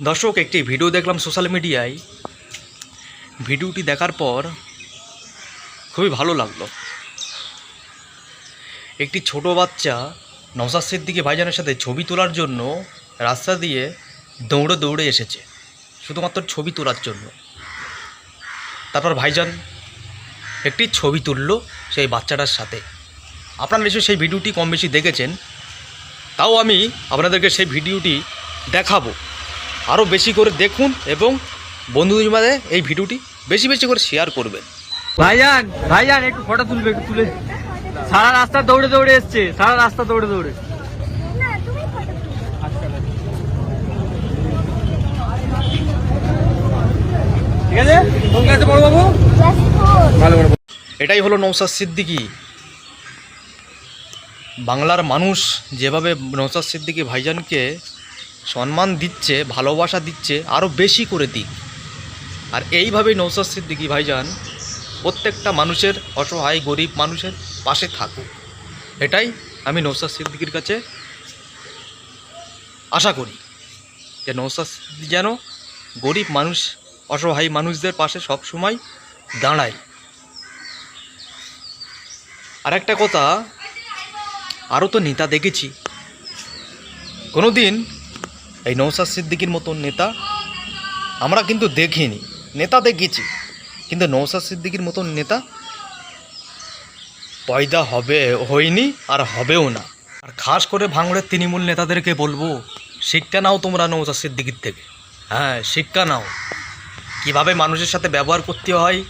দর্শক, একটি ভিডিও দেখলাম সোশ্যাল মিডিয়ায় ভিডিওটি দেখার পর খুবই ভালো লাগল। একটি ছোট বাচ্চা নওসাদ সিদ্দিকি ভাইজানের সাথে ছবি তোলার জন্য রাস্তা দিয়ে দৌড়ে দৌড়ে এসেছে। শুধুমাত্র ছবি তোলার জন্য। তারপর ভাইজান একটি ছবি তুললো সেই বাচ্চাটার সাথে। আপনারা নিশ্চয়ই সেই ভিডিওটি কম বেশি দেখেছেন। তাও আমি আপনাদেরকে সেই ভিডিওটি দেখাবো। আরও বেশি করে দেখুন এবং বন্ধুদের মাঝে এই ভিডিওটি বেশি বেশি করে শেয়ার করবেন। ভাইজান ভাইজান একটু ফটো তুলবে একটু তুলে। সারা রাস্তা দৌড়ে দৌড়ে এসছে সারা রাস্তা দৌড়ে দৌড়ে। ঠিক আছে? কোন ক্লাসে পড়ো বাবু? ক্লাস ফোর ভালো এটাই হলো নৌসাদ সিদ্দিকি। বাংলার মানুষ যেভাবে নৌসাদ সিদ্দিকি ভাইজানকে সম্মান দিচ্ছে, ভালোবাসা দিচ্ছে আরও বেশি করে দিক। আর এইভাবেই নৌসাদ সিদ্দিকি ভাইজান প্রত্যেকটা মানুষের, অসহায়, গরিব মানুষের পাশে থাকুক। এটাই আমি নৌসাদ সিদ্দিকির কাছে আশা করি যে নৌসাদ সিদ্দিকি যেন গরিব মানুষ, অসহায় মানুষদের পাশে সব সময় দাঁড়ায়। আর একটা কথা আরও তো নেতা দেখেছি। কোনো দিন এই নৌসাদ সিদ্দিকির মতন নেতা আমরা কিন্তু দেখিনি। নেতা দেখেছি। কিন্তু নৌসাদ সিদ্দিকির মতন নেতা পয়দা হবে, হয়নি আর হবেও না। আর খাস করে ভাঙড়ের তৃণমূল নেতাদেরকে বলব, শিক্ষা নাও তোমরা নৌসাদ সিদ্দিকির থেকে। হ্যাঁ শিক্ষা নাও। কীভাবে মানুষের সাথে ব্যবহার করতে হয়,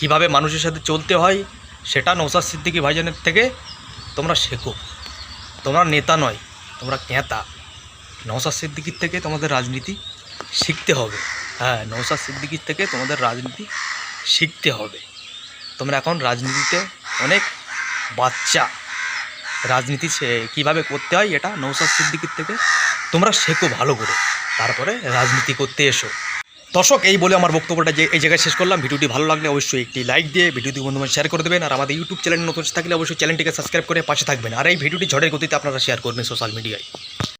কীভাবে মানুষের সাথে চলতে হয়, সেটা নৌসাদ সিদ্দিকী ভাইজানের থেকে তোমরা শেখো। তোমরা নেতা নয়, তোমরা ক্যাঁতা নৌসাদ সিদ্দিকির থেকে তোমাদের রাজনীতি শিখতে হবে। হ্যাঁ নৌসাদ সিদ্দিকির থেকে তোমাদের রাজনীতি শিখতে হবে। তোমরা এখন রাজনীতিতে অনেক বাচ্চা। রাজনীতি সে কীভাবে করতে হয় এটা নৌসাদ সিদ্দিকির থেকে তোমরা শেখো ভালো করে। তারপরে রাজনীতি করতে এসো। দর্শক, এই বলে আমার বক্তব্যটা যে এই জায়গায় শেষ করলাম। ভিডিওটি ভালো লাগলে অবশ্যই একটি লাইক দিয়ে ভিডিওটি বন্ধু শেয়ার করে দেবেন। আর আমাদের ইউটিউব চ্যানেল নতুন থাকলে অবশ্যই চ্যানেলটিকে সাবস্ক্রাইব করে পাশে থাকবেন। আর এই ভিডিওটি ঝড়ের গতিতে আপনারা শেয়ার করবেন সোশ্যাল মিডিয়ায়